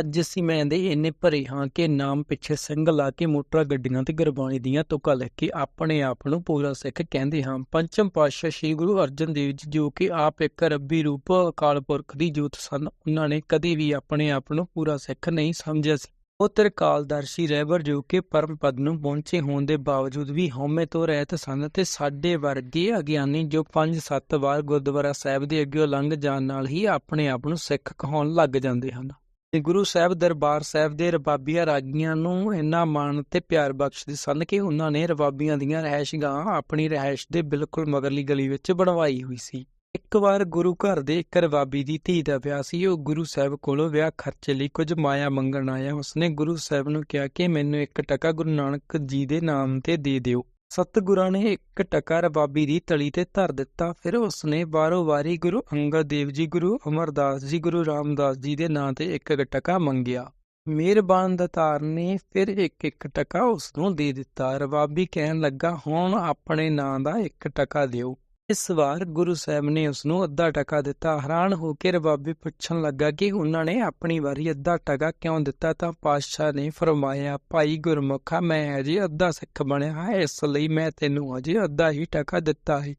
ਅੱਜ ਅਸੀਂ ਮੈਂ ਦੇ ਇੰਨੇ ਭਰੇ ਹਾਂ ਕਿ ਨਾਮ ਪਿੱਛੇ ਸਿੰਘ ਲਾ ਕੇ ਮੋਟਰਾਂ ਗੱਡੀਆਂ ਤੇ ਗੁਰਬਾਣੀ ਦੀਆਂ ਤੁਕਾਂ ਲਿਖ ਕੇ ਆਪਣੇ ਆਪ ਨੂੰ ਪੂਰਾ ਸਿੱਖ ਕਹਿੰਦੇ ਹਾਂ। ਪੰਚਮ ਪਾਤਸ਼ਾਹ ਸ੍ਰੀ ਗੁਰੂ ਅਰਜਨ ਦੇਵ ਜੀ ਜੋ ਕਿ ਆਪ ਇੱਕ ਰੱਬੀ ਰੂਪ ਅਕਾਲ ਪੁਰਖ ਦੀ ਜੋਤ ਸਨ, ਉਹਨਾਂ ਨੇ ਕਦੇ ਵੀ ਆਪਣੇ ਆਪ ਨੂੰ ਪੂਰਾ ਸਿੱਖ ਨਹੀਂ ਸਮਝਿਆ ਸੀ। ਉਹ ਤ੍ਰਿਕਾਲਦਰਸ਼ੀ ਰਹਿਬਰ ਜੋ ਕਿ ਪਰਮ ਪਦ ਨੂੰ ਪਹੁੰਚੇ ਹੋਣ ਦੇ ਬਾਵਜੂਦ ਵੀ ਹਉਮੈ ਤੋਂ ਰਹਿਤ ਸਨ ਤੇ ਸਾਡੇ ਵਰਗੇ ਅਗਿਆਨੀ ਜੋ 5-7 ਵਾਰ ਗੁਰਦੁਆਰਾ ਸਾਹਿਬ ਦੇ ਅੱਗੇ ਲੰਘ ਜਾਣ ਨਾਲ ਹੀ ਆਪਣੇ ਆਪ ਨੂੰ ਸਿੱਖ ਕਹਾਉਣ ਲੱਗ ਜਾਂਦੇ ਹਨ। ਤੇ ਗੁਰੂ ਸਾਹਿਬ ਦਰਬਾਰ ਸਾਹਿਬ ਦੇ ਰਬਾਬੀਆਂ ਰਾਗੀਆਂ ਨੂੰ ਇੰਨਾ ਮਾਣ ਤੇ ਪਿਆਰ ਬਖਸ਼ਦੇ ਸਨ ਕਿ ਉਹਨਾਂ ਨੇ ਰਬਾਬੀਆਂ ਦੀਆਂ ਰਹਿائشਗਾਹ ਆਪਣੀ ਰਹਿائش ਦੇ ਬਿਲਕੁਲ ਮਗਰਲੀ ਗਲੀ ਵਿੱਚ ਬਣਵਾਈ ਹੋਈ ਸੀ। ਇੱਕ ਵਾਰ ਗੁਰੂ ਘਰ ਦੇ ਇੱਕ ਰਬਾਬੀ ਦੀ ਧੀ ਦਾ ਵਿਆਹ ਸੀ, ਉਹ ਗੁਰੂ ਸਾਹਿਬ ਕੋਲੋਂ ਵਿਆਹ ਖਰਚੇ ਲਈ ਕੁਝ ਮਾਇਆ ਮੰਗਣ ਆਇਆ। ਉਸਨੇ ਗੁਰੂ ਸਾਹਿਬ ਨੂੰ ਕਿਹਾ ਕਿ ਮੈਨੂੰ ਇੱਕ ਟਕਾ ਗੁਰੂ ਨਾਨਕ ਜੀ ਦੇ ਨਾਮ ਤੇ ਦੇ ਦਿਓ। ਸਤਿਗੁਰਾਂ ਨੇ ਇੱਕ ਟਕਾ ਰਬਾਬੀ ਦੀ ਤਲੀ ਤੇ ਧਰ ਦਿੱਤਾ। ਫਿਰ ਉਸਨੇ ਬਾਰੋ ਵਾਰੀ ਗੁਰੂ ਅੰਗਦ ਦੇਵ ਜੀ, ਗੁਰੂ ਅਮਰਦਾਸ ਜੀ, ਗੁਰੂ ਰਾਮਦਾਸ ਜੀ ਦੇ ਨਾਂ ਤੇ ਇੱਕ ਇੱਕ ਟਕਾ ਮੰਗਿਆ। ਮਿਹਰਬਾਨ ਦਤਾਰ ਨੇ ਫਿਰ ਇੱਕ ਇੱਕ ਟਕਾ ਉਸ ਨੂੰ ਦੇ ਦਿੱਤਾ। ਰਬਾਬੀ ਕਹਿਣ ਲੱਗਾ, ਹੁਣ ਆਪਣੇ ਨਾਂ ਦਾ ਇੱਕ ਟਕਾ ਦਿਓ। ਇਸ ਵਾਰ ਗੁਰੂ ਸਾਹਿਬ ਨੇ ਉਸ ਨੂੰ ਅੱਧਾ ਟਕਾ ਦਿੱਤਾ। ਹੈਰਾਨ ਹੋ ਕੇ ਰਬਾਬੀ ਪੁੱਛਣ ਲੱਗਾ ਕਿ ਉਹਨਾਂ ਨੇ ਆਪਣੀ ਵਾਰੀ ਅੱਧਾ ਟਕਾ ਕਿਉਂ ਦਿੱਤਾ? ਤਾਂ ਪਾਤਸ਼ਾਹ ਨੇ ਫਰਮਾਇਆ, ਭਾਈ ਗੁਰਮੁਖਾ, ਮੈਂ ਅਜੇ ਅੱਧਾ ਸਿੱਖ ਬਣਿਆ ਹਾਂ, ਇਸ ਲਈ ਮੈਂ ਤੈਨੂੰ ਅਜੇ ਅੱਧਾ ਹੀ ਟਕਾ ਦਿੱਤਾ ਹੈ।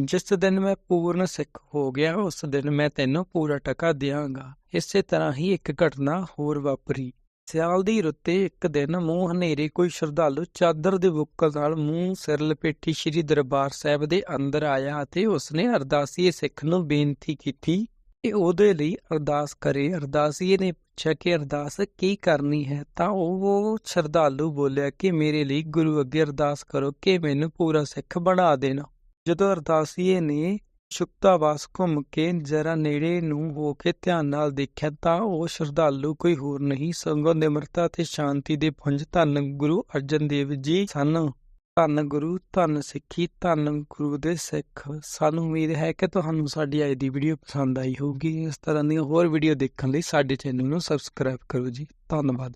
ਜਿਸ ਦਿਨ ਮੈਂ ਪੂਰਨ ਸਿੱਖ ਹੋ ਗਿਆ, ਉਸ ਦਿਨ ਮੈਂ ਤੈਨੂੰ ਪੂਰਾ ਟਕਾ ਦਿਆਂਗਾ। ਇਸੇ ਤਰ੍ਹਾਂ ਹੀ ਇੱਕ ਘਟਨਾ ਹੋਰ ਵਾਪਰੀ। ਸਿਆਲ ਦੀ ਰੁੱਤੇ ਇੱਕ ਦਿਨ ਮੂੰਹ ਹਨੇਰੇ ਕੋਈ ਸ਼ਰਧਾਲੂ ਚਾਦਰ ਦੇ ਬੁੱਕਲ ਨਾਲ ਮੂੰਹ ਸਿਰ ਲਪੇਟੀ ਸ੍ਰੀ ਦਰਬਾਰ ਸਾਹਿਬ ਦੇ ਅੰਦਰ ਆਇਆ ਅਤੇ ਉਸਨੇ ਅਰਦਾਸੀਏ ਸਿੱਖ ਨੂੰ ਬੇਨਤੀ ਕੀਤੀ ਕਿ ਉਹਦੇ ਲਈ ਅਰਦਾਸ ਕਰੇ। ਅਰਦਾਸੀਏ ਨੇ ਪੁੱਛਿਆ ਕਿ ਅਰਦਾਸ ਕੀ ਕਰਨੀ ਹੈ? ਤਾਂ ਉਹ ਸ਼ਰਧਾਲੂ ਬੋਲਿਆ ਕਿ ਮੇਰੇ ਲਈ ਗੁਰੂ ਅੱਗੇ ਅਰਦਾਸ ਕਰੋ ਕਿ ਮੈਨੂੰ ਪੂਰਾ ਸਿੱਖ ਬਣਾ ਦੇਣਾ। ਜਦੋਂ ਅਰਦਾਸੀਏ ਨੇ ਸ਼ੁਕਤਾਵਾਸ ਘੁੰਮ ਕੇ ਜਰਾ ਨੇੜੇ ਨੂੰ ਹੋ ਕੇ ਧਿਆਨ ਨਾਲ ਦੇਖਿਆ ਤਾਂ ਉਹ ਸ਼ਰਧਾਲੂ ਕੋਈ ਹੋਰ ਨਹੀਂ, ਸਗੋਂ ਨਿਮਰਤਾ ਤੇ ਸ਼ਾਂਤੀ ਦੇ ਪੁੰਜ ਧੰਨ ਗੁਰੂ ਅਰਜਨ ਦੇਵ ਜੀ ਸਨ। ਧੰਨ ਗੁਰੂ, ਧੰਨ ਸਿੱਖੀ, ਧੰਨ ਗੁਰੂ ਦੇ ਸਿੱਖ। ਸਾਨੂੰ ਉਮੀਦ ਹੈ ਕਿ ਤੁਹਾਨੂੰ ਸਾਡੀ ਅੱਜ ਦੀ ਵੀਡੀਓ ਪਸੰਦ ਆਈ ਹੋਊਗੀ। ਇਸ ਤਰ੍ਹਾਂ ਦੀਆਂ ਹੋਰ ਵੀਡੀਓ ਦੇਖਣ ਲਈ ਸਾਡੇ ਚੈਨਲ ਨੂੰ ਸਬਸਕ੍ਰਾਈਬ ਕਰੋ ਜੀ। ਧੰਨਵਾਦ।